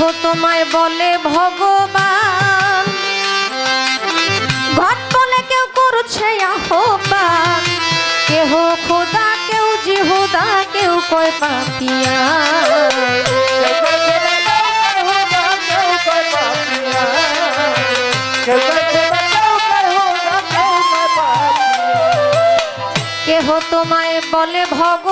তোমায় বলে ভগবান। ঘট বলে কেউ করছে আহ্বান। কেহ খোদা কেউ জিহুদা কেউ কয় পাপিয়া। কেহ তোমায় বলে ভগবান।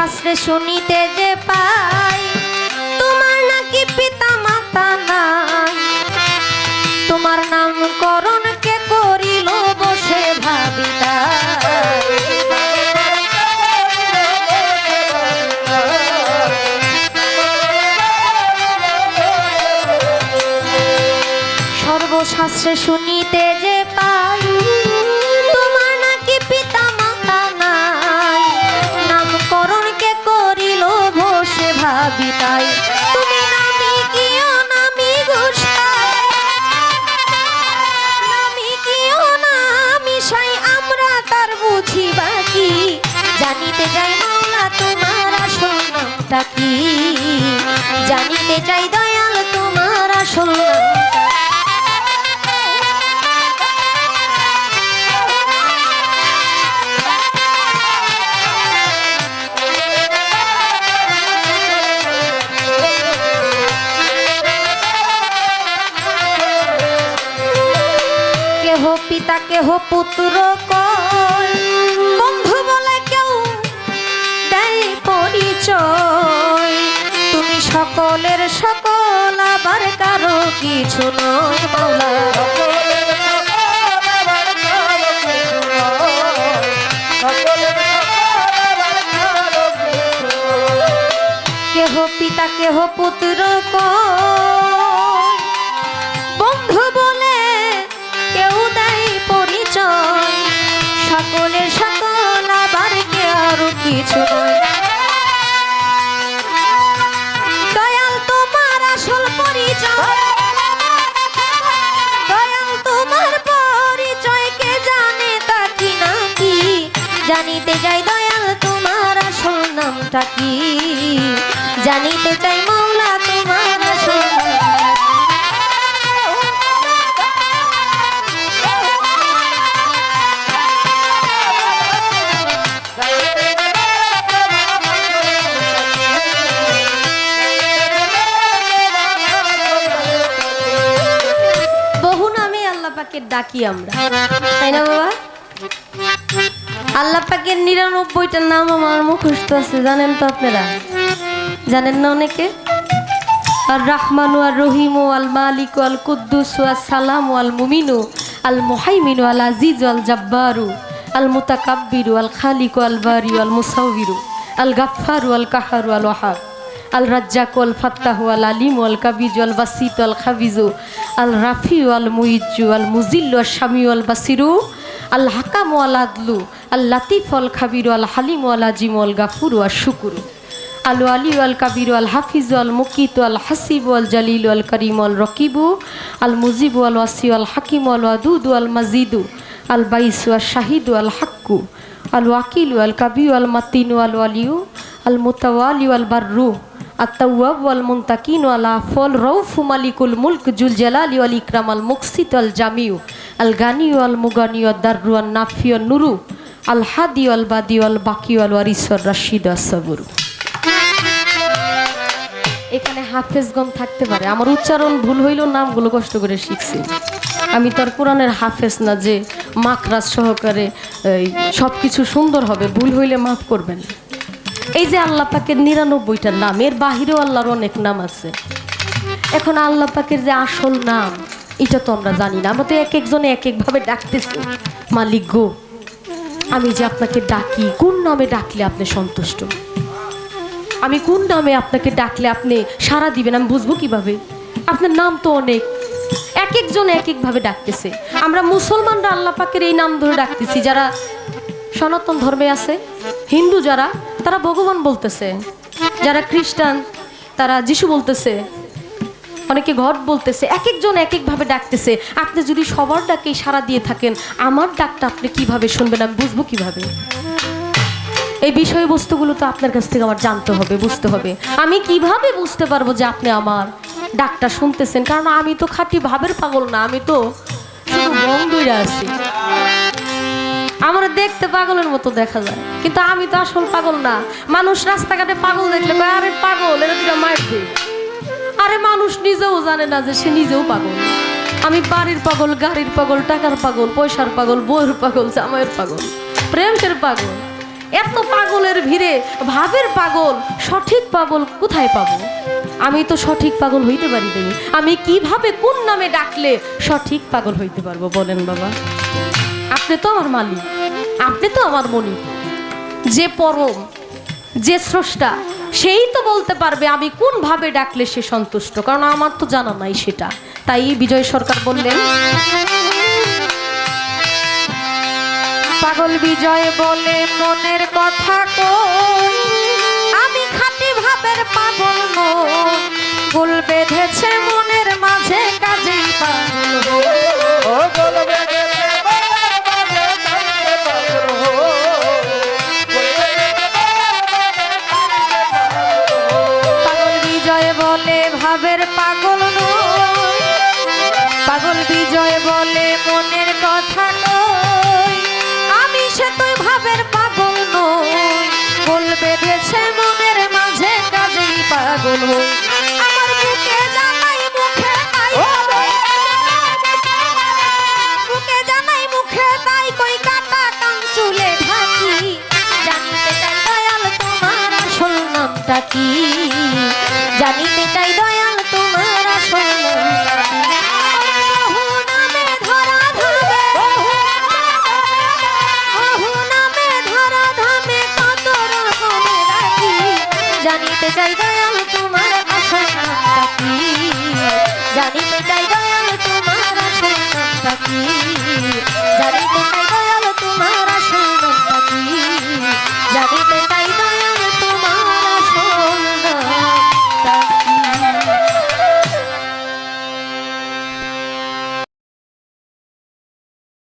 শাস্ত্রে শুনিতে যে পাই, তোমার নাকি পিতা মাতা নাই। তোমার নামকরণ কে করিল বসে ভাবিতা। সর্বশাস্ত্রে শুনিতে নামটা কি? জানিতে চাই দয়াল তোমার আসল কেহ পিতা কেহ পুত্র সকলের সকল আবার কারও কিছু নয় মাওলা নামটা কি? জানিতে চাই মৌলা তোমার বহু নামে ডাকি আমরা। আল্লাহ পাকের নিরানব্বইটার নাম আমার মুখস্থ আছে, জানেন তো আপনারা? জানেন না অনেকে? আর রাহমানু, আর রহিমু আল মালিক আল কুদ্দুস আল সালাম আল মুমিনু আল মুহাইমিনু আল আজিজ আল জাব্বারু আল মুতাকাব্বিরু আল খালিকু আল বারিউ আল মুসাউবিরু আল গাফফারু আল কাহারু আল ওয়াহাব আল রাজ্জাকু আল ফাত্তাহু আল আলিমু আল কাবিজু আল বাসিতু আল খাবিজু আল রাফিউ আল মুইজ্জু আল মুজিল্লু আল শামিউ আল বাসিরু আল হাকামু আল আদলু, আল লাতিফ আল খাবিরু, আল হালিমু আল আজিমু, আল গাফুরু আল শুকুরু। আল আলী আল কাবির, আল হাফিজ, আল মুকিত, আল হাসিব, আল জালিল, আল করিম, আল রকিবু, আল মুজিব, আল ওয়াসি আল হাকিম, আল আদুদ আল মাজিদু, আল বাইসু আল শাহিদু, আল হাক্কু, আল ওয়াকিলু, আল কাবিউ, আল মাতিনু, আল ওয়ালিউ, আল মুতাওয়ালি আল বার্রু। আত্তাওয়াব আল মুন্তাকিন আল আফল রৌফু মালিকুল মুলক জুল জালালি আল ইকরাম আল মুকসিত আল জামিউ আল গানিউ আল মুগানিউ দাররু আল নাফিউ নুরু আল হাদিউ আল বাদিউ আল বাকিউ আল ওয়ারিসর রাশিদ আসবরু এখানে হাফেজগণ থাকতে পারে। আমার উচ্চারণ ভুল হইলেও নামগুলো কষ্ট করে শিখছি। আমি তার কোরআনের হাফেজ না যে মাকরাজ সহকারে সব কিছু সুন্দর হবে। ভুল হইলে মাফ করবেন। এই যে আল্লাহ পাকের নিরানব্বইটা নাম, এর বাহিরেও আল্লাহর অনেক নাম আছে। এখন আল্লাহ পাকের যে আসল নাম, এটা তো আমরা জানি না। আমরা তো এক একজনে এক একভাবে ডাকতেছি। মালিক গো, আমি যে আপনাকে ডাকি, কোন নামে ডাকলে আপনি সন্তুষ্ট? আমি কোন নামে আপনাকে ডাকলে আপনি সারা দিবেন? আমি বুঝব কীভাবে? আপনার নাম তো অনেক। এক একজন এক একভাবে ডাকতেছে। আমরা মুসলমানরা আল্লাহ পাকের এই নাম ধরে ডাকতেছি। যারা সনাতন ধর্মে আছে, হিন্দু যারা তারা ভগবান বলতেছে। যারা খ্রিস্টান, তারা যিশু বলতেছে। অনেকে ঘট বলতেছে এক একজন এক একভাবে ডাকতেছে। আপনি যদি সবার ডাকেই সারা দিয়ে থাকেন, আমার ডাকটা আপনি কীভাবে শুনবেন, আমি বুঝব কীভাবে? এই বিষয়বস্তুগুলো তো আপনার কাছ থেকে আমার জানতে হবে, বুঝতে হবে। আমি কীভাবে বুঝতে পারব যে আপনি আমার ডাকটা শুনতেছেন? কারণ আমি তো খাঁটি ভাবের পাগল না, আমি তো শুধু আছি। আমার দেখতে পাগলের মতো দেখা যায়। কিন্তু আমি তো আসল পাগল না। মানুষ রাস্তাঘাটে পাগল দেখলে আরে পাগল, এরা দুটা মার দে আরে মানুষ নিজেও জানে না যে সে নিজেও পাগল। আমি বাড়ির পাগল, গাড়ির পাগল, টাকার পাগল, পয়সার পাগল বইয়ের পাগল, জামাইয়ের পাগল প্রেমের পাগল। এত পাগলের ভিড়ে ভাবের পাগল, সঠিক পাগল কোথায় পাবো? আমি তো সঠিক পাগল হইতে পারি আমি কীভাবে কোন নামে ডাকলে সঠিক পাগল হইতে পারব বলেন বাবা? আপনি তো আমার মালিক। আপনি তো আমার মনি যে পরম, যে স্রষ্টা, সেই তো বলতে পারবে আমি কোনভাবে ডাকলে সে সন্তুষ্ট, কারণ আমার তো জানা নাই সেটা। তাই বিজয় সরকার বললেন, পাগল বিজয় বলে মনের কথা কই? বিজয় বলে ভাবের পাগল পাগল বিজয় বলে মনের কথা নই। আমি সে তুই ভাবের পাগল নই। বেঁধেছে মনের মাঝে কাজেই পাগল জানাই তাই কই চুলে কি? Thank you.